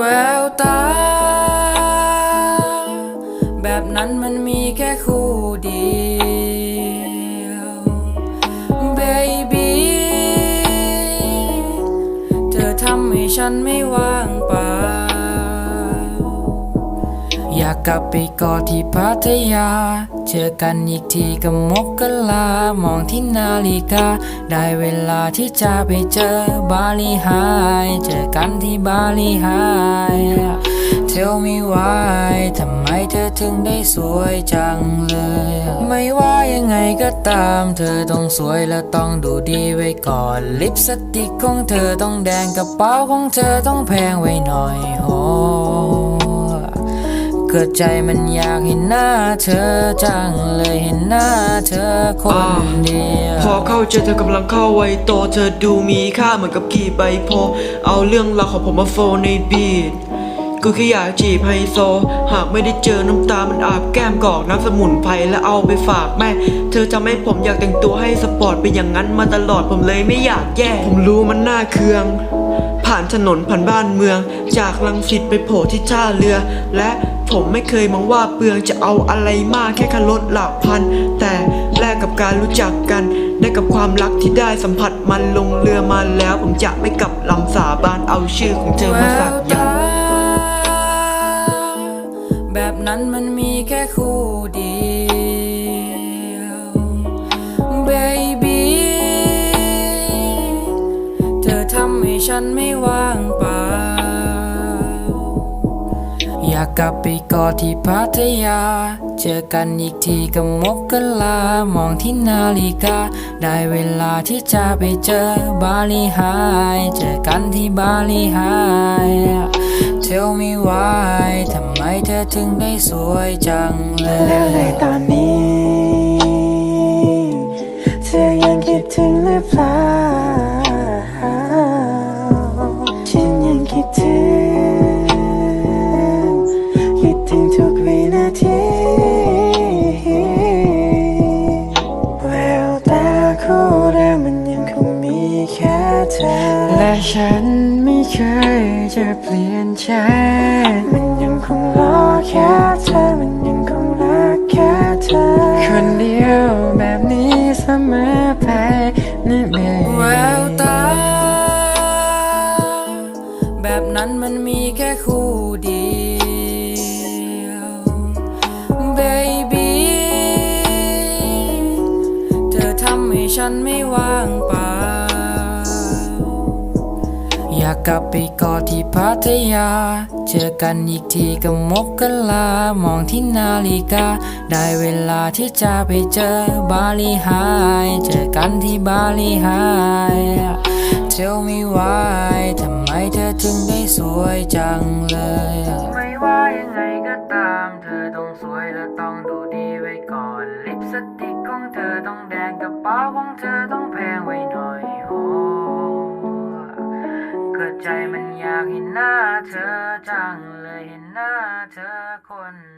แววตา แบบนั้นมันมีแค่คู่เดียว baby เธอทำให้ฉันไม่ว่างเปล่า กลับไปกอดที่พัทยา เจอกันอีกทีกับมกกะลามองที่นาฬิกา ได้เวลาที่จะไปเจอบาลีไฮเจอกันที่บาลีไฮ Tell me why ทำไมเธอถึงได้สวยจังเลย ไม่ว่ายังไงก็ตาม เธอต้องสวยและต้องดูดีไว้ก่อน ลิปสติกของเธอต้องแดงกระเป๋าของเธอต้องแพงไว้หน่อยโห เกิดใจมันอยากเห็นหน้าเธอจังเลยเห็นหน้าเธอคนเดียวพอเข้าใจเธอกำลังเข้าไวโตเธอดูมีค่าเหมือนกับกี่ใบโพลเอาเรื่องราวของผมมาโฟในบีทกูแค่อยากจีบไฮโซ หากไม่ได้เจอน้ำตา มันอาบแก้มกอกน้ำสมุนไพรแล้วเอาไปฝากแม่ เธอจะไม่ผมอยากแต่งตัวให้สปอร์ตเป็นอย่างนั้นมาตลอดผมเลยไม่อยากแย่ ผมรู้มันน่าเคือง ผ่านถนนผ่านบ้านเมือง จากลังสิตไปโผล่ที่ท่าเรือ และผมไม่เคยมองว่าเปลืองจะเอาอะไรมากแค่คันรถหลักพัน แต่แลกกับการรู้จักกัน ได้กับความรักที่ได้สัมผัสมันลงเรือมาแล้ว ผมจะไม่กลับลำสาบานเอาชื่อของเธอมาสักยันแบบนั้นมันมีแค่คู่เดียว ฉันไม่ว่างเปล่า อยากกลับไปกอดที่พัทยา เจอกันอีกทีกับมกกะลามองที่นาฬิกา ได้เวลาที่จะไปเจอบาลีไฮเจอกันที่บาลีไฮ Tell me why ทำไมเธอถึงได้สวยจังเลแล้วในยตอนนี้ และฉันไม่เคยจะเปลี่ยนใจ มันยังคงรอแค่เธอ มันยังคงรักแค่เธอ คนเดียวแบบนี้เสมอไปนี่เบแววตา แบบนั้นมันมีแค่คู่เดียว baby เธอทำให้ฉันไม่ว่างเปล่าากกลับไปกอดที่พัทยา เจอกันอีกทีกับมกกะลามองที่นาฬิกา ได้เวลาที่จะไปเจอบาลีไฮเจอกันที่บาลีไฮ Tell me why ทำไมเธอถึงได้สวยจังเลย ไม่ว่ายังไงก็ตาม เธอต้องสวยและต้องดูดีไว้ก่อน ลิปสติกของเธอต้องแดงกระเป๋าของเธอ ใจมันอยากเห็นหน้าเธอจังเลยเห็นหน้าเธอคน